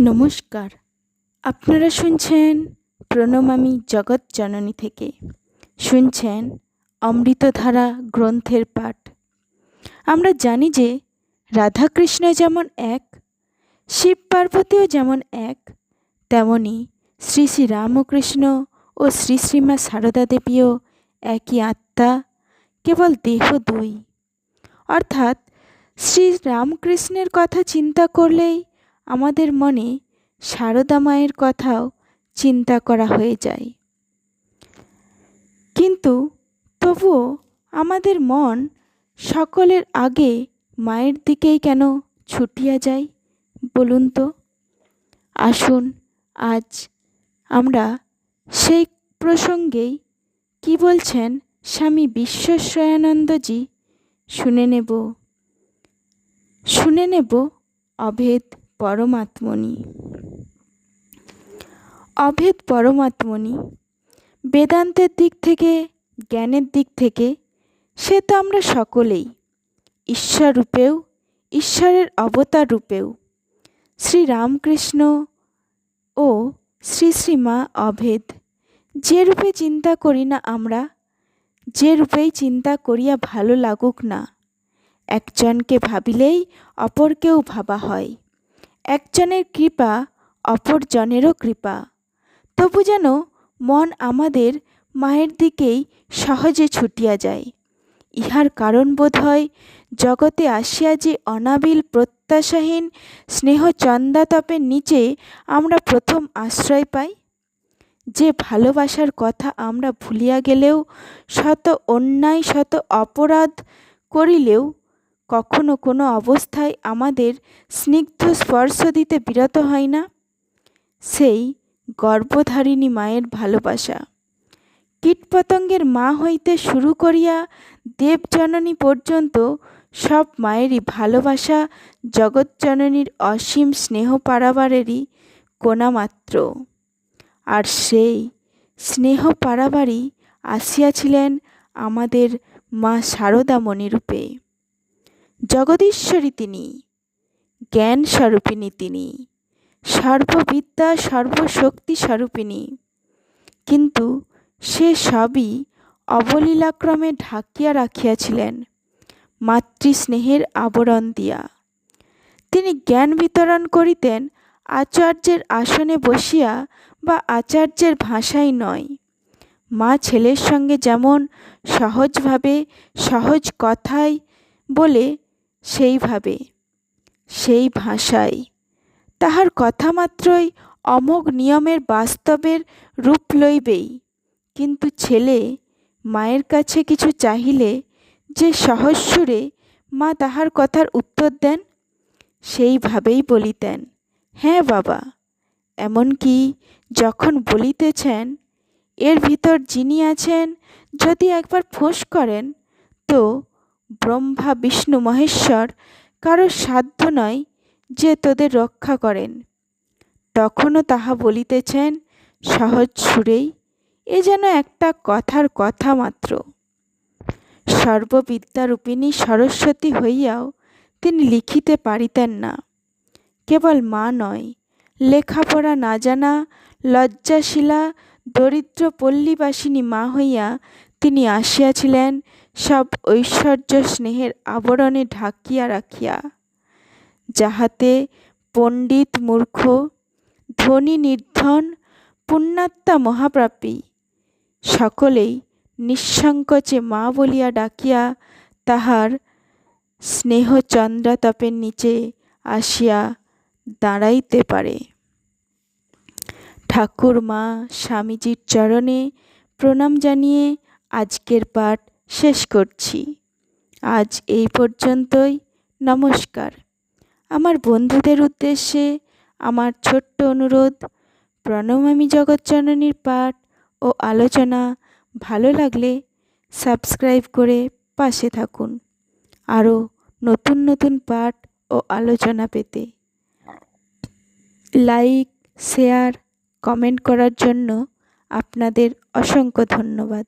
নমস্কার। আপনারা শুনছেন প্রণমামী জগৎ জননী থেকে। শুনছেন অমৃতধারা গ্রন্থের পাঠ। আমরা জানি যে রাধাকৃষ্ণ যেমন এক, শিব পার্বতীও যেমন এক, তেমনি শ্রী শ্রী রামকৃষ্ণ ও শ্রী শ্রীমা সারদা দেবীও একই আত্মা, কেবল দেহ দুই। অর্থাৎ শ্রী রামকৃষ্ণের কথা চিন্তা করলেই আমাদের মনে সারদা মায়ের কথাও চিন্তা করা হয়ে যায়। কিন্তু তবুও আমাদের মন সকলের আগে মায়ের দিকেই কেন ছুটিয়া যায় বলুন তো? আসুন, আজ আমরা সেই প্রসঙ্গেই কি বলছেন স্বামী বিশ্বস্বয়ানন্দজি শুনে নেব। শুনে নেব অভেদ পরমাত্মনি। অভেদ পরমাত্মনি। বেদান্তের দিক থেকে, জ্ঞানের দিক থেকে, সে তো আমরা সকলেই। ঈশ্বর রূপেও, ঈশ্বরের অবতার রূপেও। শ্রী রামকৃষ্ণ ও শ্রী শ্রীমা অভেদ। যে রূপে চিন্তা করি না আমরা, যে রূপেই চিন্তা করিয়া ভালো লাগুক না। একজনকে ভাবিলেই অপরকেও ভাবা হয়। একজনের কৃপা অপরজনেরও কৃপা। তবু যেন মন আমাদের মায়ের দিকেই সহজে ছুটিয়া যায়। ইহার কারণ বোধ হয়, জগতে আসিয়া যে অনাবিল প্রত্যাশাহীন স্নেহ চন্দাতপের নিচে আমরা প্রথম আশ্রয় পাই, যে ভালোবাসার কথা আমরা ভুলিয়া গেলেও শত অন্যায়, শত অপরাধ করিলেও কখনো কোনো অবস্থায় আমাদের স্নিগ্ধ স্পর্শ দিতে বিরত হয় না। সেই গর্ভধারিণী মায়ের ভালোবাসা। কীটপতঙ্গের মা হইতে শুরু করিয়া দেবজননী পর্যন্ত সব মায়েরই ভালোবাসা জগৎজননীর অসীম স্নেহ পারাবারেরই কোনামাত্র। আর সেই স্নেহ পারাবারই আসিয়াছিলেন আমাদের মা শারদামণি রূপে। জগদীশ্বরী তিনি জ্ঞান স্বরূপিণী তিনি, সর্ববিদ্যা, সর্বশক্তি স্বরূপিণী। কিন্তু সে সবই অবলীলাক্রমে ঢাকিয়া রাখিয়াছিলেন, মাতৃস্নেহের আবরণ দিয়া। তিনি জ্ঞান বিতরণ করিতেন আচার্যের আসনে বসিয়া বা আচার্যের ভাষাই নয়। মা ছেলের সঙ্গে যেমন সহজভাবে সহজ কথায় বলে সেইভাবে, সেই ভাষায়। তাহার কথা মাত্রই অমোঘ নিয়মের বাস্তবের রূপ লইবেই। কিন্তু ছেলে, মায়ের কাছে কিছু চাহিলে যে সহজ সুরে মা তাহার কথার উত্তর দেন, সেইভাবেই বলিতেন হ্যাঁ বাবা, এমনকি যখন বলিতেছেন, এর ভিতর যিনি আছেন, যদি একবার ফোঁস করেন, তো ব্রহ্মা, বিষ্ণু, মহেশ্বর কারও সাধ্য নয় যে তোদের রক্ষা করেন। তখনও তাহা বলিতেছেন সহজ সুরেই, এ যেন একটা কথার কথা মাত্র। সর্ববিদ্যারূপিণী সরস্বতী হইয়াও তিনি লিখিতে পারিতেন না। কেবল মা নয়, লেখাপড়া না জানা, লজ্জাশীলা, দরিদ্র পল্লীবাসিনী মা হইয়া তিনি আসিয়াছিলেন সব ঐশ্বর্য স্নেহের আবরণে ঢাকিয়া রাখিয়া, যাহাতে পণ্ডিত মূর্খ, ধনী নির্ধন, পুণ্যাত্মা মহাপ্রাপী সকলেই নিঃসংকোচে মা বলিয়া ডাকিয়া তাহার স্নেহ চন্দ্রাতপের নিচে আসিয়া দাঁড়াইতে পারে। ঠাকুর মা স্বামীজির চরণে প্রণাম জানিয়ে আজকের পাঠ শেষ করছি। আজ এই পর্যন্তই। নমস্কার। আমার বন্ধুদের উদ্দেশ্যে আমার ছোট্ট অনুরোধ প্রণমামী জগৎজননীর পাঠ ও আলোচনা। ভালো লাগলে সাবস্ক্রাইব করে পাশে থাকুন। আরও নতুন নতুন পাঠ ও আলোচনা পেতে। লাইক, শেয়ার, কমেন্ট করার জন্য আপনাদের অসংখ্য ধন্যবাদ।